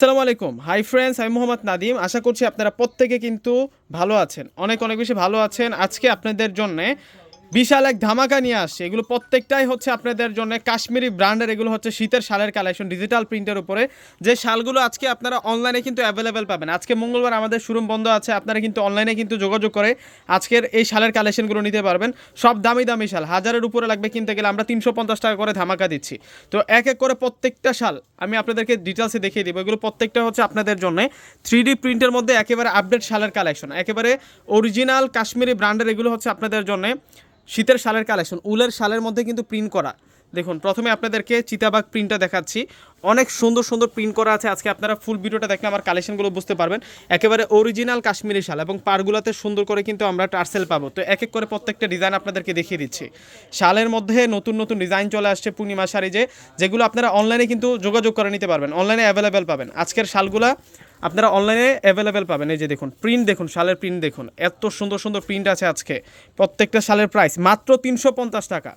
আসসালামু আলাইকুম। Hi friends আমি মোহাম্মদ নাদিম আশা করছি আপনারা প্রত্যেকে কিন্তু ভালো আছেন। অনেক অনেক বেশি ভালো আছেন। আজকে আপনাদের জন্য বিশাল এক ধামাকা নিয়ে আসছে। এগুলো প্রত্যেকটাই হচ্ছে আপনাদের জন্য কাশ্মীরি ব্র্যান্ডের, এগুলো হচ্ছে শীতের শালের কালেকশন ডিজিটাল প্রিন্টের উপরে। যে শালগুলো আজকে আপনারা অনলাইনে কিন্তু অ্যাভেলেবেল পাবেন। আজকে মঙ্গলবার আমাদের শোরুম বন্ধ আছে, আপনারা কিন্তু অনলাইনে কিন্তু যোগাযোগ করে আজকের এই শালের কালেকশনগুলো নিতে পারবেন। সব দামি দামি শাল, হাজারের উপরে লাগবে কিনতে গেলে আমরা তিনশো পঞ্চাশ টাকা করে ধামাকা দিচ্ছি। তো এক এক করে প্রত্যেকটা শাল আমি আপনাদেরকে ডিটেলসে দেখিয়ে দিব। এগুলো প্রত্যেকটা হচ্ছে আপনাদের জন্য থ্রি ডি প্রিন্টের মধ্যে একেবারে আপডেট শালের কালেকশন একেবারে অরিজিনাল কাশ্মীরি ব্র্যান্ডের এগুলো হচ্ছে আপনাদের জন্য শীতের শালের কালেকশন উলের শালের মধ্যে কিন্তু প্রিন্ট করা। দেখুন, প্রথমে আপনাদেরকে চিতাবাগ প্রিন্টটা দেখাচ্ছি। অনেক সুন্দর সুন্দর প্রিন্ট করা আছে। আজকে আপনারা ফুল ভিডিওটা দেখলে আমার কালেকশনগুলো বুঝতে পারবেন। একেবারে অরিজিনাল কাশ্মীরি শাল এবং পারগুলোতে সুন্দর করে কিন্তু আমরা টার্সেল পাবো। তো এক এক করে প্রত্যেকটা ডিজাইন আপনাদেরকে দেখিয়ে দিচ্ছি। শালের মধ্যে নতুন নতুন ডিজাইন চলে আসছে পূর্ণিমা শাড়ি যে, যেগুলো আপনারা অনলাইনে কিন্তু যোগাযোগ করে নিতে পারবেন। অনলাইনে অ্যাভেলেবেল পাবেন। আজকের শালগুলা আপনারা অনলাইনে অ্যাভেলেবেল পাবেন। এই যে দেখুন প্রিন্ট দেখুন, শালের প্রিন্ট দেখুন। এত সুন্দর সুন্দর প্রিন্ট আছে আজকে। প্রত্যেকটা শালের প্রাইস মাত্র তিনশো পঞ্চাশ টাকা।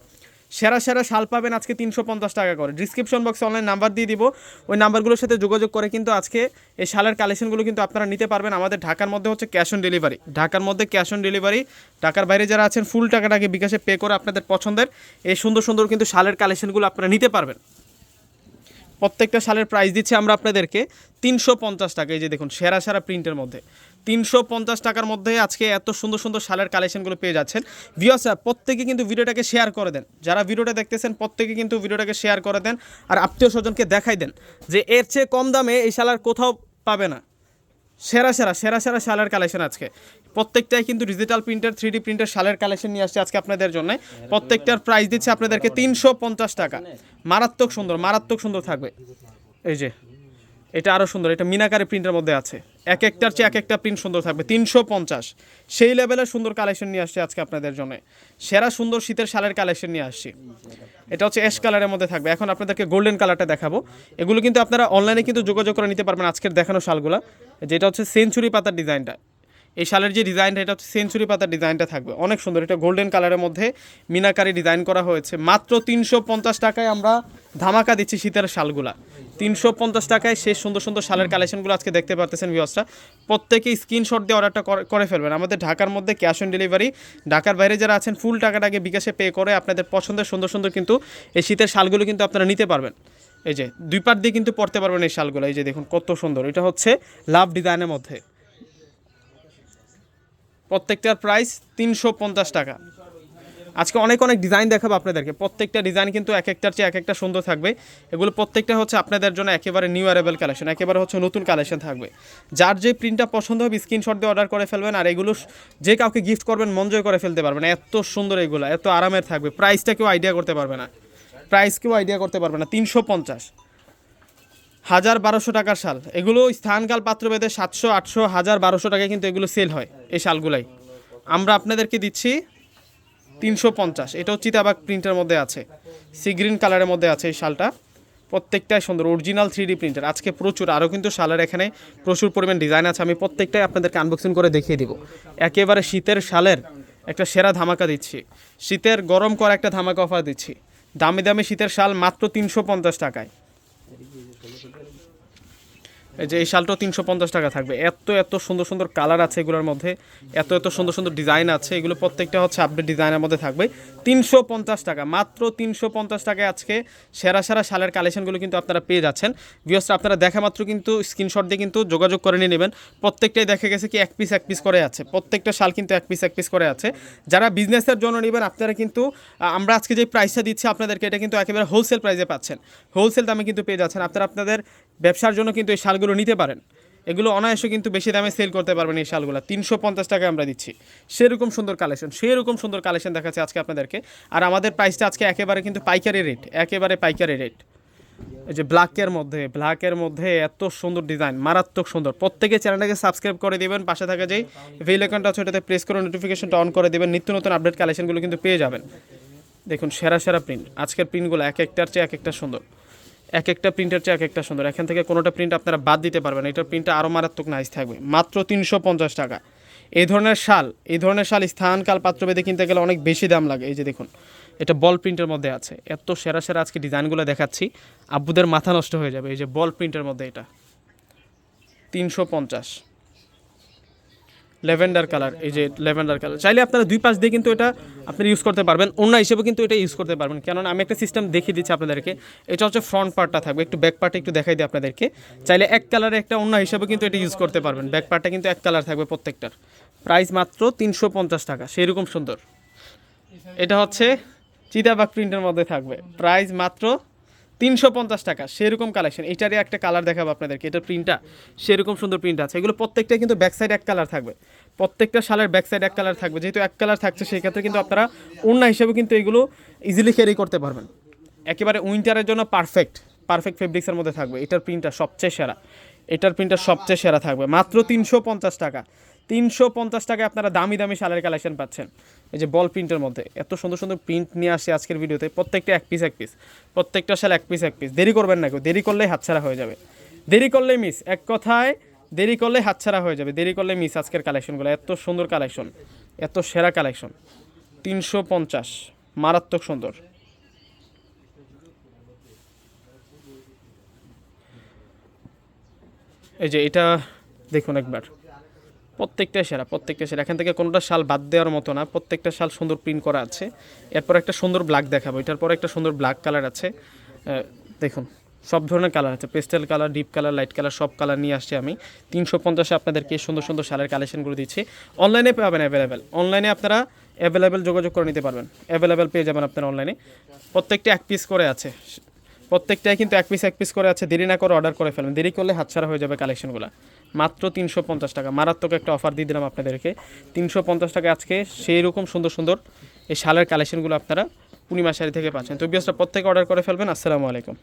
সেরা সেরা শাল পাবেন আজকে তিনশো পঞ্চাশ টাকা করে। ডিসক্রিপশন বক্সে অনলাইন নাম্বার দিয়ে দিব। ওই নাম্বারগুলোর সাথে যোগাযোগ করে কিন্তু আজকে এই শালের কালেকশনগুলো কিন্তু আপনারা নিতে পারবেন। আমাদের ঢাকার মধ্যে হচ্ছে ক্যাশ অন ডেলিভারি ঢাকার মধ্যে ক্যাশ অন ডেলিভারি ঢাকার বাইরে যারা আছেন ফুল টাকাটাকে বিকাশে পে করে আপনাদের পছন্দের, এই সুন্দর সুন্দর কিন্তু শালের কালেকশনগুলো আপনারা নিতে পারবেন। প্রত্যেকটা শালের প্রাইস দিচ্ছি আমরা আপনাদেরকে তিনশো পঞ্চাশ টাকা। এই যে দেখুন, সেরা সেরা প্রিন্টের মধ্যে। তিনশো পঞ্চাশ টাকার মধ্যে আজকে এত সুন্দর সুন্দর শালের কালেকশনগুলো পেয়ে যাচ্ছেন। ভিওসা প্রত্যেকে কিন্তু ভিডিওটাকে শেয়ার করে দেন। যারা ভিডিওটা দেখতেছেন, প্রত্যেকে কিন্তু ভিডিওটাকে শেয়ার করে দেন। আর আত্মীয় স্বজনকে দেখাই দেন যে এর চেয়ে কম দামে এই শালার কোথাও পাবে না। সেরা সেরা সেরা সেরা শালের কালেকশন আজকে। প্রত্যেকটাই কিন্তু digital printer three D printer শালের collection নিয়ে আসছে আজকে আপনাদের জন্য। প্রত্যেকটার প্রাইস দিচ্ছে আপনাদেরকে তিনশো পঞ্চাশ টাকা। মারাত্মক সুন্দর মারাত্মক সুন্দর থাকবে। এই যে, এটা আরও সুন্দর, এটা মিনাকারি প্রিন্টের মধ্যে আছে। এক একটার চেয়ে এক একটা প্রিন্ট সুন্দর থাকবে, তিনশো পঞ্চাশ। সেই লেভেলের সুন্দর কালেকশন নিয়ে আসছে আজকে আপনাদের জন্য। সেরা সুন্দর শীতের শালের কালেকশন নিয়ে আসছি। এটা হচ্ছে অ্যাশ কালারের মধ্যে থাকবে। এখন আপনাদেরকে গোল্ডেন কালারটা দেখাবো। এগুলো কিন্তু আপনারা অনলাইনে কিন্তু যোগাযোগ করে নিতে পারবেন আজকের দেখানো শালগুলো। যেটা হচ্ছে সেঞ্চুরি পাতার ডিজাইনটা এই শালের যে ডিজাইনটা এটা হচ্ছে সেঞ্চুরি পাতার ডিজাইনটা থাকবে। অনেক সুন্দর। এটা গোল্ডেন কালারের মধ্যে মিনাকারি ডিজাইন করা হয়েছে। মাত্র তিনশো পঞ্চাশ টাকায় আমরা ধামাকা দিচ্ছি শীতের শালগুলা। তিনশো পঞ্চাশ টাকায় সেই সুন্দর সুন্দর শালের কালেকশনগুলো আজকে দেখতে পারতেছেন ভিউসটা প্রত্যেকেই স্ক্রিনশট দিয়ে অর্ডারটা করে- ফেলবেন। আমাদের ঢাকার মধ্যে ক্যাশ অন ডেলিভারি ঢাকার বাইরে যারা আছেন ফুল টাকাটাকে বিকাশে পে করে আপনাদের পছন্দের সুন্দর সুন্দর কিন্তু এই শীতের শালগুলো কিন্তু আপনারা নিতে পারবেন। এই যে, দুই পাট দিয়ে কিন্তু পড়তে পারবেন এই শালগুলো। এই যে দেখুন কত সুন্দর। এটা হচ্ছে লাভ ডিজাইনের মধ্যে। প্রত্যেকটার প্রাইস তিনশো পঞ্চাশ টাকা। আজকে অনেক অনেক ডিজাইন দেখাবো আপনাদেরকে। প্রত্যেকটা ডিজাইন কিন্তু এক একটার চেয়ে এক একটা সুন্দর থাকবে। এগুলো প্রত্যেকটা হচ্ছে আপনাদের জন্য একেবারে নিউ অ্যারেবল কালেকশন একেবারে হচ্ছে নতুন কালেকশন থাকবে। যার যে প্রিন্টটা পছন্দ হবে স্ক্রিনশট দিয়ে অর্ডার করে ফেলবেন আর এগুলো যে কাউকে গিফট করবেন মঞ্জয় করে ফেলতে পারবেন। এত সুন্দর এগুলো, এত আরামের থাকবে। প্রাইসটা কেউ আইডিয়া করতে পারবে না। প্রাইস কেউ আইডিয়া করতে পারবে না। তিনশো পঞ্চাশ। হাজার বারোশো টাকার শাল। এগুলো স্থানকাল পাত্রভেদে সাতশো, আটশো, হাজার বারোশো টাকায় কিন্তু এগুলো সেল হয় এই শালগুলাই। আমরা আপনাদেরকে দিচ্ছি তিনশো পঞ্চাশ। এটাও চিতাবাগ প্রিন্টের মধ্যে আছে। সি গ্রিন কালারের মধ্যে আছে এই শালটা। প্রত্যেকটাই সুন্দর অরিজিনাল থ্রি ডি প্রিন্টার আজকে প্রচুর, আরও কিন্তু শালের এখানে প্রচুর পরিমাণ ডিজাইন আছে। আমি প্রত্যেকটাই আপনাদেরকে আনবক্সিং করে দেখিয়ে দিব। একেবারে শীতের শালের একটা সেরা ধামাকা দিচ্ছি। শীতের গরম করা একটা ধামাকা অফার দিচ্ছি। দামি দামি শীতের শাল মাত্র তিনশো পঞ্চাশ টাকায়। এই যে এই শালটাও তিনশো পঞ্চাশ টাকা থাকবে। এত এত সুন্দর সুন্দর কালার আছে এগুলোর মধ্যে। এত এত সুন্দর সুন্দর ডিজাইন আছে। এগুলো প্রত্যেকটা হচ্ছে আপডেট ডিজাইনের মধ্যে থাকবে। তিনশো পঞ্চাশ টাকা, মাত্র তিনশো পঞ্চাশ টাকায় আজকে সেরা সেরা শালের কালেকশনগুলো কিন্তু আপনারা পেয়ে যাচ্ছেন। ভিওসটা আপনারা দেখা মাত্র কিন্তু স্ক্রিনশট দিয়ে কিন্তু যোগাযোগ করে নিয়ে নেবেন। প্রত্যেকটাই দেখা গেছে কি এক পিস এক পিস করে আছে। প্রত্যেকটা শাল কিন্তু এক পিস এক পিস করে আছে। যারা বিজনেসের জন্য নেবেন, আপনারা কিন্তু আমরা আজকে যে প্রাইসটা দিচ্ছি আপনাদেরকে, এটা কিন্তু একেবারে হোলসেল প্রাইসে পাচ্ছেন। হোলসেল দামে কিন্তু পেয়ে যাচ্ছেন। আপনারা আপনাদের ব্যবসার জন্য কিন্তু এই শালগুলো নিতে পারেন। এগুলো অনায়াসে কিন্তু বেশি দামে সেল করতে পারবেন এই শালগুলো। তিনশো পঞ্চাশ টাকা আমরা দিচ্ছি। সেরকম সুন্দর কালেকশন সেরকম সুন্দর কালেকশন দেখাচ্ছে আজকে আপনাদেরকে। আর আমাদের প্রাইসটা আজকে একেবারে কিন্তু পাইকারি রেট একেবারে পাইকারি রেট এই যে ব্ল্যাকের মধ্যে ব্ল্যাকের মধ্যে এত সুন্দর ডিজাইন মারাত্মক সুন্দর। প্রত্যেকে চ্যানেলটাকে সাবস্ক্রাইব করে দেবেন, পাশে থাকা যেই ভেল আইকনটা আছে ওটাতে প্রেস করে নোটিফিকেশনটা অন করে দেবেন, নিত্য নতুন আপডেট কালেকশনগুলো কিন্তু পেয়ে যাবেন। দেখুন, সেরা সেরা প্রিন্ট আজকের প্রিন্টগুলো এক একটার চেয়ে এক একটা সুন্দর। এক একটা প্রিন্টের চেয়ে এক একটা সুন্দর। এখান থেকে কোনোটা প্রিন্ট আপনারা বাদ দিতে পারবেন এটার প্রিন্টটা আরও মারাত্মক নাইস থাকবে। মাত্র তিনশো পঞ্চাশ টাকা। এই ধরনের শাল, এই ধরনের শাল স্থানকাল পাত্রভেদে কিনতে গেলে অনেক বেশি দাম লাগে। এই যে দেখুন, এটা বল প্রিন্টের মধ্যে আছে। এত সেরা সেরা আজকে ডিজাইনগুলো দেখাচ্ছি। আব্বুদের মাথা নষ্ট হয়ে যাবে। এই যে বল প্রিন্টের মধ্যে এটা। তিনশো পঞ্চাশ। ল্যাভেন্ডার কালার, এই যে ল্যাভেন্ডার কালার। চাইলে আপনারা দুই পাশ দিয়ে কিন্তু এটা আপনারা ইউজ করতে পারবেন। অন্য হিসেবে কিন্তু এটা ইউজ করতে পারবেন। কেননা আমি একটা সিস্টেম দেখিয়ে দিচ্ছি আপনাদেরকে। এটা হচ্ছে ফ্রন্ট পার্টটা থাকবে। একটু ব্যাক পার্টটা একটু দেখাই দিই আপনাদেরকে। চাইলে এক কালারে একটা অন্য হিসেবে কিন্তু এটা ইউজ করতে পারবেন। ব্যাক পার্টটা কিন্তু এক কালার থাকবে প্রত্যেকটার। প্রাইস মাত্র তিনশো পঞ্চাশ টাকা। সেরকম সুন্দর। এটা হচ্ছে চিতাবাগ প্রিন্টের মধ্যে থাকবে। প্রাইস মাত্র তিনশো পঞ্চাশ টাকা, সেরকম কালেকশন এটারই একটা কালার দেখাবো আপনাদেরকে, এটা প্রিন্টটা সেরকম সুন্দর প্রিন্ট আছে। এগুলো প্রত্যেকটা কিন্তু ব্যাক সাইড এক কালার থাকবে। প্রত্যেকটা শালের ব্যাক সাইড এক কালার থাকবে। যেহেতু এক কালার থাকছে, সেই ক্ষেত্রে কিন্তু আপনারা অন্য হিসেবে কিন্তু এগুলো ইজিলি ক্যারি করতে পারবেন। একেবারে উইন্টারের জন্য পারফেক্ট পারফেক্ট ফেব্রিক্সের মধ্যে থাকবে। এটার প্রিন্টটা সবচেয়ে সেরা। এটার প্রিন্টটা সবচেয়ে সেরা থাকবে। মাত্র তিনশো পঞ্চাশ টাকা। তিনশো পঞ্চাশ টাকায় আপনারা দামি দামি শালের কালেকশন পাচ্ছেন। এই যে বল প্রিন্টের মধ্যে, এত সুন্দর সুন্দর প্রিন্ট নিয়ে আসে আজকের ভিডিওতে। প্রত্যেকটা এক পিস এক পিস প্রত্যেকটা শাল এক পিস এক পিস দেরি করবেন না কেউ, দেরি করলেই হাতছাড়া হয়ে যাবে। দেরি করলেই মিস এক কথায়, দেরি করলে হাতছাড়া হয়ে যাবে। দেরি করলে মিস আজকের কালেকশনগুলো এত সুন্দর কালেকশন এত সেরা কালেকশন তিনশো পঞ্চাশ। মারাত্মক সুন্দর। এই যে এটা, দেখুন একবার। প্রত্যেকটা সেরা প্রত্যেকটা সেরা। এখান থেকে কোনোটা শাল বাদ দেওয়ার মতো না, প্রত্যেকটা শাল সুন্দর প্রিন্ট করা আছে। এরপর একটা সুন্দর ব্ল্যাক দেখাবো, এটার পর একটা সুন্দর ব্ল্যাক কালার আছে। দেখুন, সব ধরনের কালার আছে। Pastel colour deep colour light colour সব কালার নিয়ে আসছি আমি। তিনশো পঞ্চাশে আপনাদেরকে সুন্দর সুন্দর শালের কালেকশনগুলো দিচ্ছি। অনলাইনে পাবেন অ্যাভেলেবেল অনলাইনে আপনারা অ্যাভেলেবেল যোগাযোগ করে নিতে পারবেন। অ্যাভেলেবেল পেয়ে যাবেন আপনারা অনলাইনে প্রত্যেকটা এক পিস করে আছে। প্রত্যেকটাই কিন্তু এক পিস এক পিস করে আছে। দেরি না করে অর্ডার করে ফেলবেন। দেরি করলে হাতছাড়া হয়ে যাবে কালেকশনগুলো মাত্র তিনশো পঞ্চাশ টাকা। মারাত্মক একটা অফার দিয়ে দিলাম আপনাদেরকে। তিনশো পঞ্চাশ টাকা আজকে সেই রকম সুন্দর সুন্দর এই শালের কালেকশনগুলো আপনারা পূর্ণিমা শাড়ি থেকে পাচ্ছেন। তো বিয়াসটা প্রত্যেকে অর্ডার করে ফেলবেন। আসসালামু আলাইকুম।